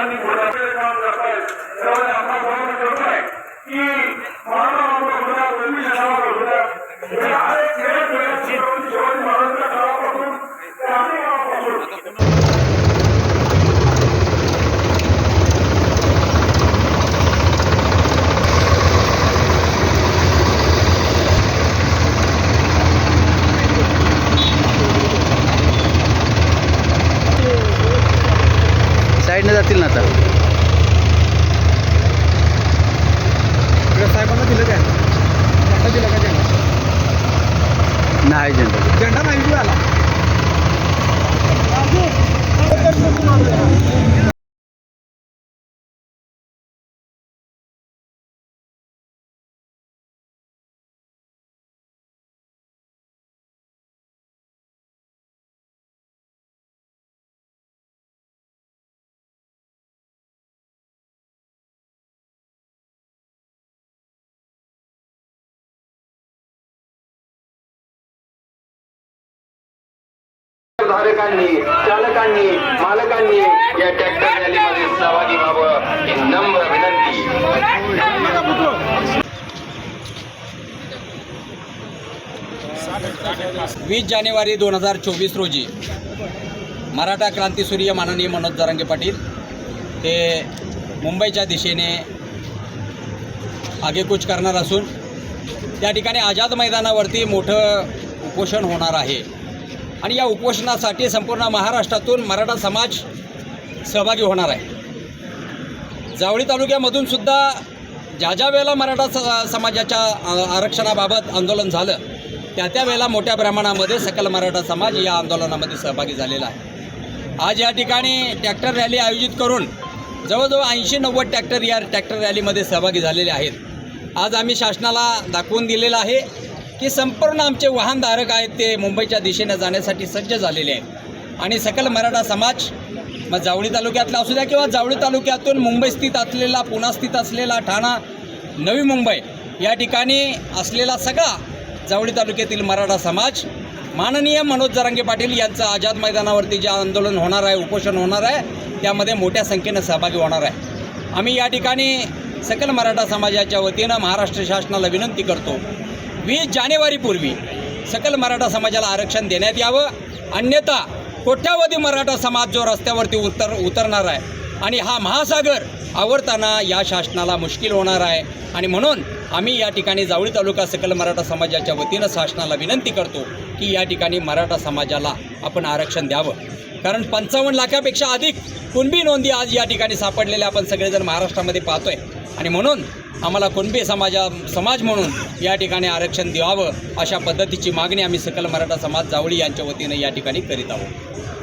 রাজধানী ঘোরা তাহলে साईडने जातील ना आता. साहेबांना दिलं काय? दिला का झेंडा नाही झेंडा झेंडा नाही दिला धारकांनी चालकांनी मालकांनी या ट्रॅक्टर रॅलीमध्ये सहभागी व्हावं ही नम्र विनंती. वीस जानेवारी दोन हजार चोवीस रोजी मराठा क्रांतीसूर्य माननीय मनोज जरांगे पाटील ते मुंबईच्या दिशेने आगेकूच करणार असून त्या ठिकाणी आझाद मैदानावरती मोठं उपोषण होणार आहे. आणि या उपोषणासाठी संपूर्ण महाराष्ट्रातून मराठा समाज सहभागी होणार आहे. जावळी तालुक्यामधून सुद्धा ज्या ज्या वेळेला मराठा स समाजाच्या आरक्षणाबाबत आंदोलन झालं त्या त्या वेळेला मोठ्या प्रमाणामध्ये सकल मराठा समाज या आंदोलनामध्ये सहभागी झालेला आहे. आज या ठिकाणी ट्रॅक्टर रॅली आयोजित करून जवळजवळ ऐंशी नव्वद ट्रॅक्टर या ट्रॅक्टर रॅलीमध्ये सहभागी झालेले आहेत. आज आम्ही शासनाला दाखवून दिलेलं आहे की संपूर्ण आमचे वाहनधारक आहेत ते मुंबईच्या दिशेनं जाण्यासाठी सज्ज झालेले आहेत. आणि सकल मराठा समाज मग जावळी तालुक्यातला असू द्या किंवा जावळी तालुक्यातून मुंबई स्थित असलेला पुणा स्थित असलेला ठाणा नवी मुंबई या ठिकाणी असलेला सगळा जावळी तालुक्यातील मराठा समाज माननीय मनोज जरांगे पाटील यांचं आझाद मैदानावरती जे आंदोलन होणार आहे उपोषण होणार आहे त्यामध्ये मोठ्या संख्येनं सहभागी होणार आहे. आम्ही या ठिकाणी सकल मराठा समाजाच्या वतीनं महाराष्ट्र शासनाला विनंती करतो वीस जानेवारीपूर्वी सकल मराठा समाजाला आरक्षण देण्यात यावं अन्यथा कोट्यावधी मराठा समाज जो रस्त्यावरती उतर उतरणार आहे आणि हा महासागर आवडताना या शासनाला मुश्किल होणार आहे. आणि म्हणून आम्ही या ठिकाणी जावळी तालुका सकल मराठा समाजाच्या वतीनं शासनाला विनंती करतो की या ठिकाणी मराठा समाजाला आपण आरक्षण द्यावं. कारण पंचावन्न लाखापेक्षा अधिक कुणबी नोंदी आज या ठिकाणी सापडलेल्या आपण सगळेजण महाराष्ट्रामध्ये पाहतोय. आणि म्हणून आम्हाला कुणबी समाजा समाज म्हणून या ठिकाणी आरक्षण द्यावं अशा पद्धतीची मागणी आम्ही सकल मराठा समाज जावळी यांच्या वतीनं या ठिकाणी करीत आहोत.